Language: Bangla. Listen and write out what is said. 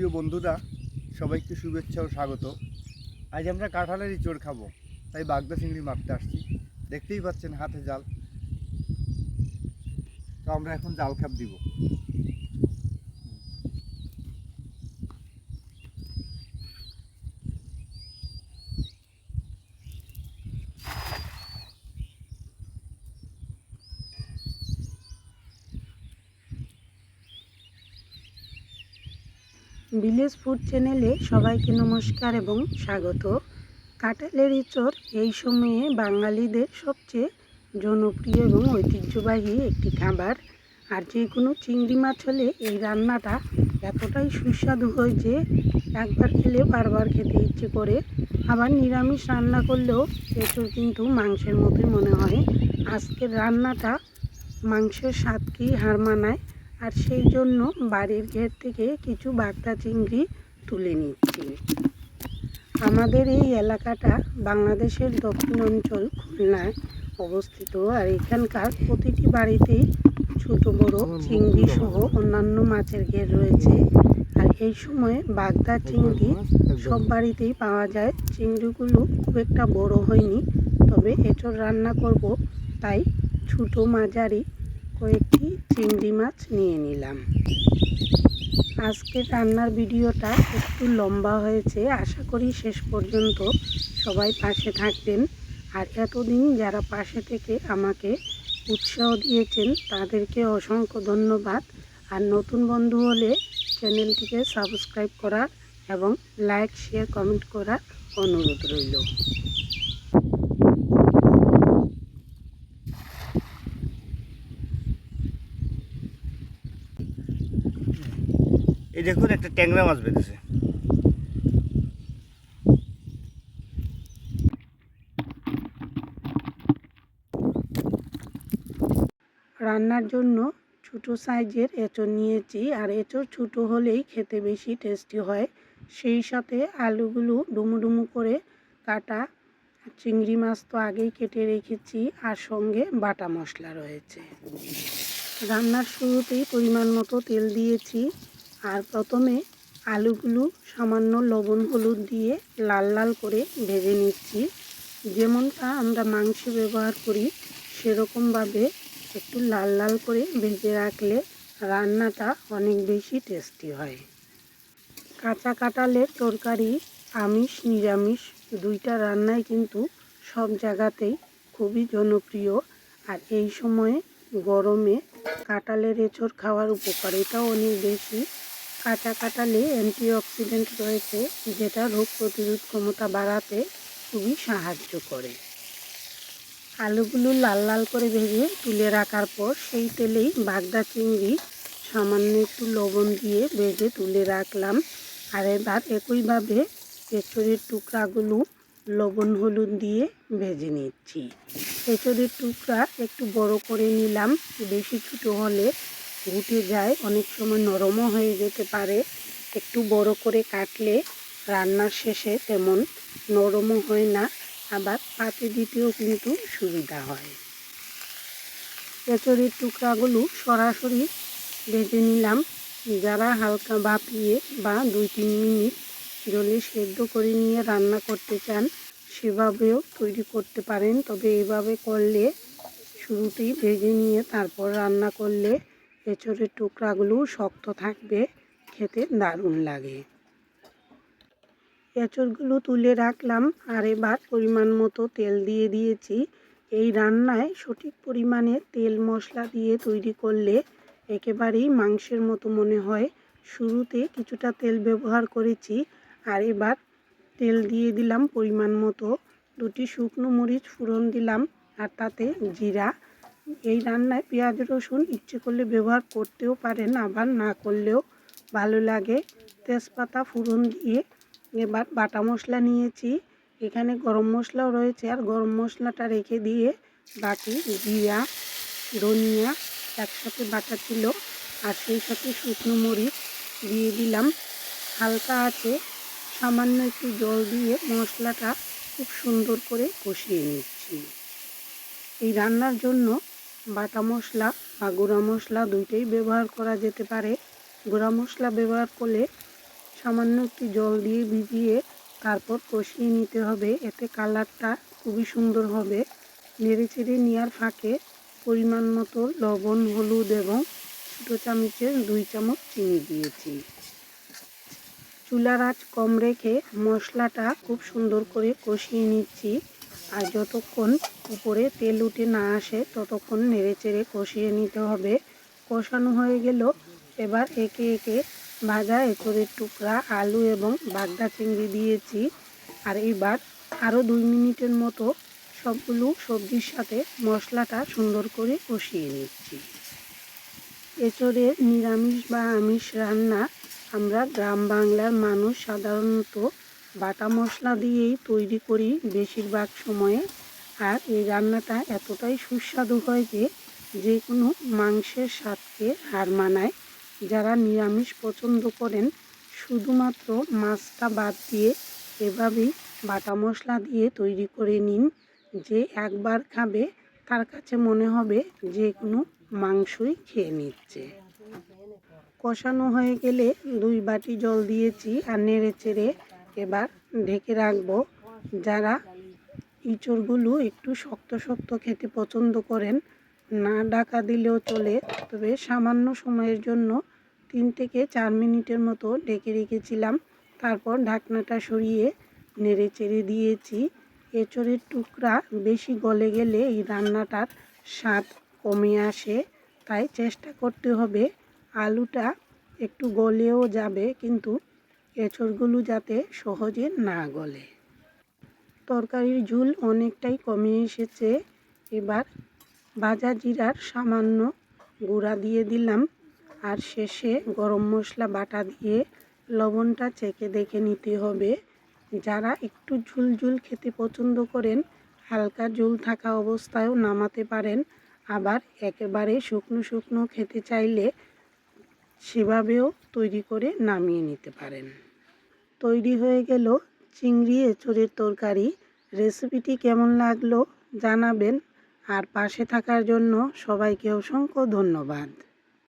প্রিয় বন্ধুরা, সবাইকে শুভেচ্ছা ও স্বাগত। আজ আমরা কাঁঠালের ইঁচড় খাব, তাই বাগদা চিংড়ি মারতে আসছি। দেখতেই পাচ্ছেন হাতে জাল। তো আমরা এখন জাল খাপ দিব। ভিলেজ ফুড চ্যানেলে সবাইকে নমস্কার এবং স্বাগত। কাঁঠালের ইঁচড় এই সময়ে বাঙালিদের সবচেয়ে জনপ্রিয় এবং ঐতিহ্যবাহী একটি খাবার। আর যে কোনো চিংড়ি মাছ হলে এই রান্নাটা এতটাই সুস্বাদু হয় যে একবার খেলে বারবার খেতে ইচ্ছে করে। আবার নিরামিষ রান্না করলেও এঁচড় কিন্তু মাংসের মতোই মনে হয়। আজকের রান্নাটা মাংসের স্বাদকেই হার মানায়। আর সেই জন্য বাড়ির ঘের থেকে কিছু বাগদা চিংড়ি তুলে নিচ্ছি। আমাদের এই এলাকাটা বাংলাদেশের দক্ষিণ অঞ্চল খুলনায় অবস্থিত, আর এখানকার প্রতিটি বাড়িতেই ছোট, বড় চিংড়ি সহ অন্যান্য মাছের ঘের রয়েছে। আর এই সময় বাগদা চিংড়ি সব বাড়িতেই পাওয়া যায়। চিংড়িগুলো খুব একটা বড় হয়নি, তবে এঁচড় রান্না করব, তাই ছোট মাঝারি কয়েকটি চিংড়ি মাছ নিয়ে নিলাম। আজকের রান্নার ভিডিওটা একটু লম্বা হয়েছে, আশা করি শেষ পর্যন্ত সবাই পাশে থাকবেন। আর এতদিন যারা পাশে থেকে আমাকে উৎসাহ দিয়েছেন, তাদেরকে অসংখ্য ধন্যবাদ। আর নতুন বন্ধু হলে চ্যানেলটিকে সাবস্ক্রাইব করার এবং লাইক, শেয়ার, কমেন্ট করার অনুরোধ রইল। এই দেখুন, একটা ট্যাংরা মাছ বেঁধেছে। রান্নার জন্য ছোটো সাইজের এঁচড় নিয়েছি, আর এঁচড় ছোটো হলেই খেতে বেশি টেস্টি হয়। সেই সাথে আলুগুলো ডুমু ডুমু করে কাটা। চিংড়ি মাছ তো আগেই কেটে রেখেছি, আর সঙ্গে বাটা মশলা রয়েছে। রান্নার শুরুতেই পরিমাণ মতো তেল দিয়েছি। আর প্রথমে আলুগুলো সামান্য লবণ হলুদ দিয়ে লাল লাল করে ভেজে নিচ্ছি। যেমনটা আমরা মাংস ব্যবহার করি, সেরকমভাবে একটু লাল লাল করে ভেজে রাখলে রান্নাটা অনেক বেশি টেস্টি হয়। কাঁচা কাঁঠালের তরকারি, আমিষ, নিরামিষ দুইটা রান্নাই কিন্তু সব জায়গাতেই খুবই জনপ্রিয়। আর এই সময়ে গরমে কাঁঠালের এঁচড় খাওয়ার উপকারিতাও অনেক বেশি। কাঁচা কাঁঠালে অ্যান্টিঅক্সিডেন্ট রয়েছে, যেটা রোগ প্রতিরোধ ক্ষমতা বাড়াতে খুবই সাহায্য করে। আলুগুলো লাল লাল করে ভেজে তুলে রাখার পর সেই তেলেই বাগদা চিংড়ি, সামান্য একটু লবণ দিয়ে ভেজে তুলে রাখলাম। আর এবার একইভাবে এঁচড়ের টুকরাগুলো লবণ হলুদ দিয়ে ভেজে নিচ্ছি। এঁচড়ের টুকরা একটু বড় করে নিলাম বেশি ছোটো হলে ঘুটে যায়। অনেক সময় নরমও হয়ে যেতে পারে। একটু বড় করে কাটলে রান্নার শেষে তেমন নরমও হয় না। আবার পাতে দিতেও কিন্তু সুবিধা হয়। এঁচড়ের টুকরাগুলো সরাসরি ভেজে নিলাম। যারা হালকা বাপিয়ে বা দুই তিন মিনিট জলে সেদ্ধ করে নিয়ে রান্না করতে চান, সেভাবেও তৈরি করতে পারেন। তবে এভাবে করলে শুরুতেই ভেজে নিয়ে তারপর রান্না করলে এঁচড়ের টুকরাগুলো শক্ত থাকবে, খেতে দারুণ লাগে। এঁচড়গুলো তুলে রাখলাম আর এবার পরিমাণ মতো তেল দিয়ে দিয়েছি। এই রান্নায় সঠিক পরিমাণে তেল মশলা দিয়ে তৈরি করলে একেবারেই মাংসের মতো মনে হয়। শুরুতে কিছুটা তেল ব্যবহার করেছি আর এবার তেল দিয়ে দিলাম পরিমাণ মতো। দুটি শুকনো মরিচ ফোড়ন দিলাম আর তাতে জিরা এই রান্নায় পেঁয়াজ, রসুন ইচ্ছে করলে ব্যবহার করতেও পারেন, আবার না করলেও ভালো লাগে। তেজপাতা ফোড়ন দিয়ে এবার বাটা মশলা নিয়েছি। এখানে গরম মশলাও রয়েছে, আর গরম মশলাটা রেখে দিয়ে বাকি জিরা, ধনিয়া একসাথে বাটা ছিল, আর সেই সাথে শুকনো মরিচ দিয়ে দিলাম। হালকা আছে, সামান্য একটু জল দিয়ে মশলাটা খুব সুন্দর করে কষিয়ে নিচ্ছি। এই রান্নার জন্য বাটা মশলা বা গুঁড়া মশলা দুইটাই ব্যবহার করা যেতে পারে। গুঁড়া মশলা ব্যবহার করলে সামান্য একটু জল দিয়ে ভিজিয়ে তারপর কষিয়ে নিতে হবে। এতে কালারটা খুবই সুন্দর হবে। নেড়ে চেড়ে নেওয়ার ফাঁকে পরিমাণ মতো লবণ, হলুদ এবং ছোটো চামচের দুই চামচ চিনি দিয়েছি। চুলার আঁচ কম রেখে মশলাটা খুব সুন্দর করে কষিয়ে নিচ্ছি। আর যতক্ষণ উপরে তেল উঠে না আসে, ততক্ষণ নেড়ে চেড়ে কষিয়ে নিতে হবে। কষানো হয়ে গেল। এবার একে একে ভাজা এঁচড়ের টুকরা, আলু এবং বাগদা চিংড়ি দিয়েছি। আর এবার আরও দুই মিনিটের মতো সবগুলো সবজির সাথে মশলাটা সুন্দর করে কষিয়ে নিচ্ছি। এঁচড়ের নিরামিষ বা আমিষ রান্না আমরা গ্রাম বাংলার মানুষ সাধারণত বাটা মশলা দিয়েই তৈরি করি বেশিরভাগ সময়ে। আর এই রান্নাটা এতটাই সুস্বাদু হয় যে যে কোনো মাংসের স্বাদকে হার মানায়। যারা নিরামিষ পছন্দ করেন, শুধুমাত্র মাছটা বাদ দিয়ে এভাবেই বাটা মশলা দিয়ে তৈরি করে নিন। যে একবার খাবে, তার কাছে মনে হবে যে কোনো মাংসই খেয়ে নিচ্ছে। কষানো হয়ে গেলে দুই বাটি জল দিয়েছি আর নেড়ে চেড়ে এবার ঢেকে রাখব। যারা ইঁচড়গুলো একটু শক্ত শক্ত খেতে পছন্দ করেন, না ঢাকা দিলেও চলে। তবে সামান্য সময়ের জন্য তিন থেকে চার মিনিটের মতো ঢেকে রেখেছিলাম। তারপর ঢাকনাটা সরিয়ে নেড়ে চেড়ে দিয়েছি। এঁচড়ের টুকরা বেশি গলে গেলে এই রান্নাটার স্বাদ কমে আসে। তাই চেষ্টা করতে হবে। আলুটা একটু গলেও যাবে, কিন্তু এঁচড়গুলো যাতে সহজে না গলে। তরকারির ঝুল অনেকটাই কমে এসেছে। এবার ভাজা জিরার সামান্য গুঁড়া দিয়ে দিলাম। আর শেষে গরম মশলা বাটা দিয়ে লবণটা চেখে দেখে নিতে হবে। যারা একটু ঝুল ঝুল খেতে পছন্দ করেন, হালকা ঝুল থাকা অবস্থায়ও নামাতে পারেন। আবার একেবারে শুকনো শুকনো খেতে চাইলে সেভাবেও তৈরি করে নামিয়ে নিতে পারেন। তৈরি হয়ে গেল চিংড়ি এঁচড়ের তরকারি। রেসিপিটি কেমন লাগল জানাবেন। আর পাশে থাকার জন্য সবাইকে অসংখ্য ধন্যবাদ।